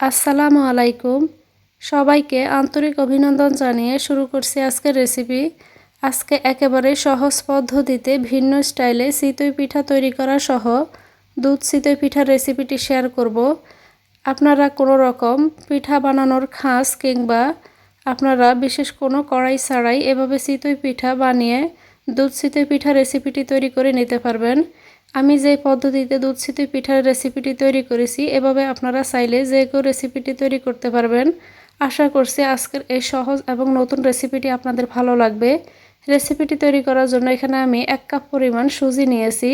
আসসালামু আলাইকুম। সবাইকে আন্তরিক অভিনন্দন জানিয়ে শুরু করছি আজকের রেসিপি আজকে একেবারে সহজ পদ্ধতিতে ভিন্ন স্টাইলে চিতই পিঠা তৈরি করা সহ দুধ চিতই পিঠার রেসিপিটি শেয়ার করব। আপনারা কোনো রকম পিঠা বানানোর খাস কিংবা আপনারা বিশেষ কোনো কড়াই ছাড়াই এভাবে চিতই পিঠা বানিয়ে দুধ চিতই পিঠা রেসিপিটি তৈরি করে নিতে পারবেন। আমি যে পদ্ধতিতে দুধ সিতুই পিঠার রেসিপিটি তৈরি করেছি, এভাবে আপনারা চাইলে যে কেউ রেসিপিটি তৈরি করতে পারবেন। আশা করছি আজকের এই সহজ এবং নতুন রেসিপিটি আপনাদের ভালো লাগবে। রেসিপিটি তৈরি করার জন্য এখানে আমি এক কাপ পরিমাণ সুজি নিয়েছি।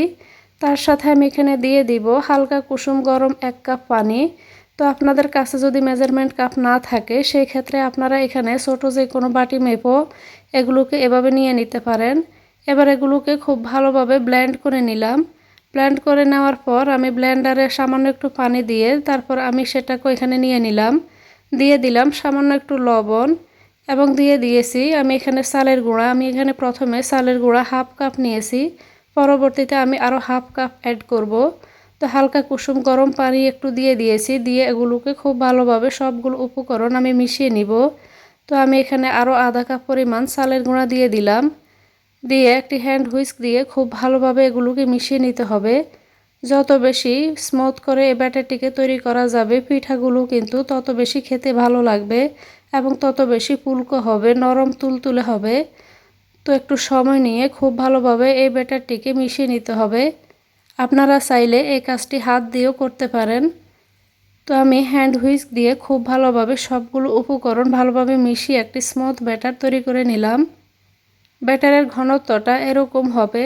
তার সাথে আমি এখানে দিয়ে দিব হালকা কুসুম গরম এক কাপ পানি। তো আপনাদের কাছে যদি মেজারমেন্ট কাপ না থাকে, সেই ক্ষেত্রে আপনারা এখানে ছোটো যে কোনো বাটি মেপো, এগুলোকে এভাবে নিয়ে নিতে পারেন। এবার এগুলোকে খুব ভালোভাবে ব্লেন্ড করে নিলাম। ব্লেন্ড করে নেওয়ার পর আমি ব্লেন্ডারে সামান্য একটু পানি দিয়ে তারপর আমি সেটাকে এখানে নিয়ে নিলাম। দিয়ে দিলাম সামান্য একটু লবণ এবং দিয়ে দিয়েছি আমি এখানে চালের গুঁড়া। আমি এখানে প্রথমে চালের গুঁড়া হাফ কাপ নিয়েছি। পরবর্তীতে আমি আরও হাফ কাপ অ্যাড করব। তো হালকা কুসুম গরম পানি একটু দিয়ে দিয়েছি। দিয়ে এগুলোকে খুব ভালোভাবে সবগুলো উপকরণ আমি মিশিয়ে নিব। তো আমি এখানে আরও আধা কাপ পরিমাণ চালের গুঁড়া দিয়ে দিলাম। দিয়ে একটি হ্যান্ড হুইস্ক দিয়ে খুব ভালোভাবে এগুলোকে মিশিয়ে নিতে হবে। যত বেশি স্মুথ করে এই ব্যাটারটিকে তৈরি করা যাবে, পিঠাগুলো কিন্তু তত বেশি খেতে ভালো লাগবে এবং তত বেশি পুলকো হবে, নরম তুলতুলে হবে। তো একটু সময় নিয়ে খুব ভালোভাবে এই ব্যাটারটিকে মিশিয়ে নিতে হবে। আপনারা চাইলে এই কাজটি হাত দিয়েও করতে পারেন। তো আমি হ্যান্ড হুইস্ক দিয়ে খুব ভালোভাবে সবগুলো উপকরণ ভালোভাবে মিশিয়ে একটি স্মুথ ব্যাটার তৈরি করে নিলাম। ব্যাটারের ঘনত্বটা এরকম হবে।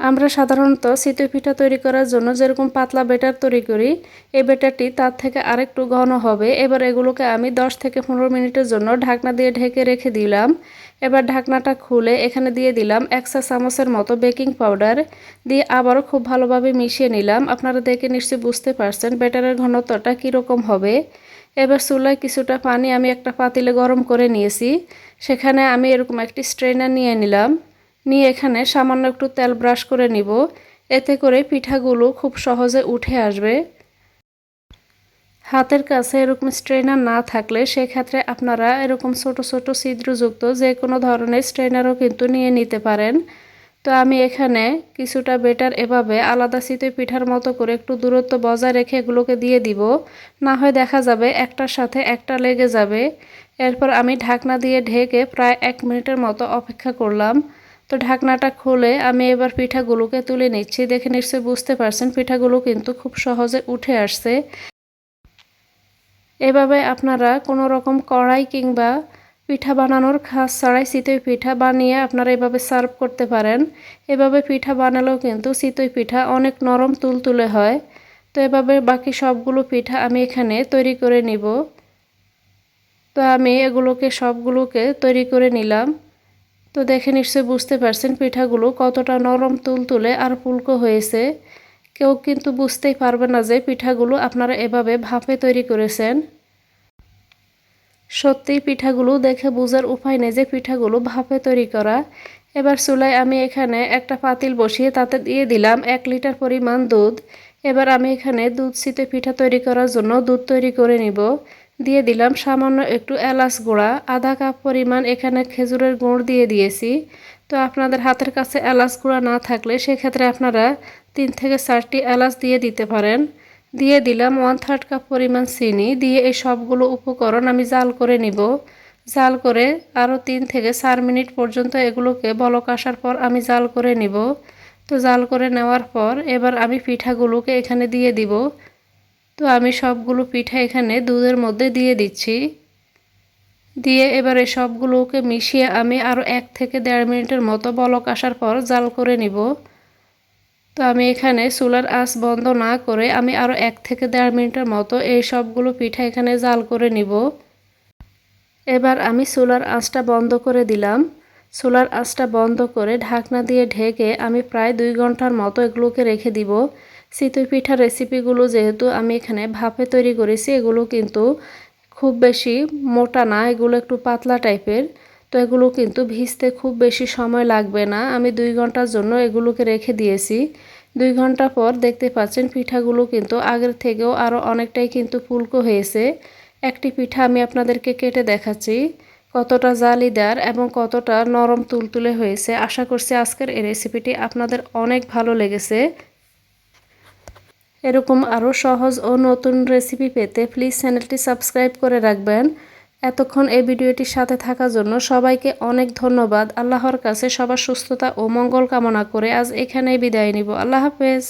আমরা সাধারণত চিতই পিঠা তৈরি করার জন্য যেরকম পাতলা ব্যাটার তৈরি করি, এই ব্যাটারটি তার থেকে আরেকটু ঘন হবে। এবার এগুলোকে আমি 10 থেকে পনেরো মিনিটের জন্য ঢাকনা দিয়ে ঢেকে রেখে দিলাম। এবার ঢাকনাটা খুলে এখানে দিয়ে দিলাম এক চা চামচের মতো বেকিং পাউডার দিয়ে আবারও খুব ভালোভাবে মিশিয়ে নিলাম। আপনারা দেখে নিশ্চয়ই বুঝতে পারছেন ব্যাটারের ঘনত্বটা কীরকম হবে। এবার চুলায় কিছুটা পানি আমি একটা পাতিলে গরম করে নিয়েছি। সেখানে আমি এরকম একটি স্ট্রেনার নিয়ে নিলাম। নিয়ে এখানে সামান্য একটু তেল ব্রাশ করে নিব। এতে করে পিঠাগুলো খুব সহজে উঠে আসবে। হাতের কাছে এরকম স্ট্রেনার না থাকলে সেক্ষেত্রে আপনারা এরকম ছোট ছোট ছিদ্রযুক্ত যে কোনো ধরনের স্ট্রেনারও কিন্তু নিয়ে নিতে পারেন। তো আমি এখানে কিছুটা বেটার এভাবে আলাদা চিতই পিঠার মতো করে একটু দূরত্ব বজায় রেখে এগুলোকে দিয়ে দিব। না হয় দেখা যাবে একটার সাথে একটা লেগে যাবে। এরপর আমি ঢাকনা দিয়ে ঢেকে প্রায় এক মিনিটের মতো অপেক্ষা করলাম। তো ঢাকনাটা খুলে আমি এবার পিঠাগুলোকে তুলে নিচ্ছি। দেখে নিশ্চয়ই বুঝতে পারছেন, পিঠাগুলো কিন্তু খুব সহজে উঠে আসছে। এভাবে আপনারা কোনো রকম কড়াই কিংবা পিঠা বানানোর খাস ছাড়াই চিতই পিঠা বানিয়ে আপনারা এভাবে সার্ভ করতে পারেন। এভাবে পিঠা বানালেও কিন্তু চিতই পিঠা অনেক নরম তুলতুলে হয়। তো এভাবে বাকি সবগুলো পিঠা আমি এখানে তৈরি করে নিব। তো আমি এগুলোকে, সবগুলোকে তৈরি করে নিলাম। তো দেখে নিশ্চয়ই বুঝতে পারছেন পিঠাগুলো কতটা নরম তুলতুলে আর ফুলকো হয়েছে। কেউ কিন্তু বুঝতেই পারবে না যে পিঠাগুলো আপনারা এভাবে ভাপে তৈরি করেছেন। সত্যিই পিঠাগুলো দেখে বোঝার উপায় নেই যে পিঠাগুলো ভাপে তৈরি করা। এবার চুলায় আমি এখানে একটা পাতিল বসিয়ে তাতে দিয়ে দিলাম এক লিটার পরিমাণ দুধ। এবার আমি এখানে দুধ শীতে পিঠা তৈরি করার জন্য দুধ তৈরি করে নিব। দিয়ে দিলাম সামান্য একটু এলাচ গুঁড়া, আধা কাপ পরিমাণ এখানে খেজুরের গুঁড় দিয়ে দিয়েছি। তো আপনাদের হাতের কাছে এলাচ গুঁড়া না থাকলে সেক্ষেত্রে আপনারা তিন থেকে চারটি এলাচ দিয়ে দিতে পারেন। দিয়ে দিলাম ওয়ান থার্ড কাপ পরিমাণ চিনি। দিয়ে এই সবগুলো উপকরণ আমি জাল করে নিব। জাল করে আরও তিন থেকে চার মিনিট পর্যন্ত এগুলোকে বলক আসার পর আমি জাল করে নিব। তো জাল করে নেওয়ার পর এবার আমি পিঠাগুলোকে এখানে দিয়ে দিব। তো আমি সবগুলো পিঠা এখানে দুধের মধ্যে দিয়ে দিচ্ছি। দিয়ে এবারে সবগুলোকে মিশিয়ে আমি আরও এক থেকে দেড় মিনিটের মতো বলক আসার পর জাল করে নিব। তো আমি এখানে চুলার আঁচ বন্ধ না করে আমি আরও এক থেকে দেড় মিনিটের মতো এই সবগুলো পিঠা এখানে জাল করে নিব। এবার আমি চুলার আঁচটা বন্ধ করে দিলাম। চুলার আঁচটা বন্ধ করে ঢাকনা দিয়ে ঢেকে আমি প্রায় দুই ঘণ্টার মতো এগুলোকে রেখে দিব। চিতই পিঠার রেসিপিগুলো যেহেতু আমি এখানে ভাপে তৈরি করেছি, এগুলো কিন্তু খুব বেশি মোটা না, এগুলো একটু পাতলা টাইপের তো এগুলো কিন্তু ভিজতে খুব বেশি সময় লাগবে না। আমি দুই ঘণ্টার জন্য এগুলোকে রেখে দিয়েছি। দুই ঘণ্টা পর দেখতে পাচ্ছেন পিঠাগুলো কিন্তু আগের থেকেও আরও অনেকটাই কিন্তু ফুলকো হয়েছে। একটি পিঠা আমি আপনাদেরকে কেটে দেখাচ্ছি। কতটা জালিদার এবং কতটা নরম তুলতুলে হয়েছে। আশা করছি আজকের এই রেসিপিটি আপনাদের অনেক ভালো লেগেছে। এরকম আরও সহজ ও নতুন রেসিপি পেতে প্লিজ চ্যানেলটি সাবস্ক্রাইব করে রাখবেন। এতক্ষণ এই ভিডিওটির সাথে থাকার জন্য সবাইকে অনেক ধন্যবাদ। আল্লাহর কাছে সবার সুস্থতা ও মঙ্গল কামনা করে আজ এখানেই বিদায় নিব। আল্লাহ হাফেজ।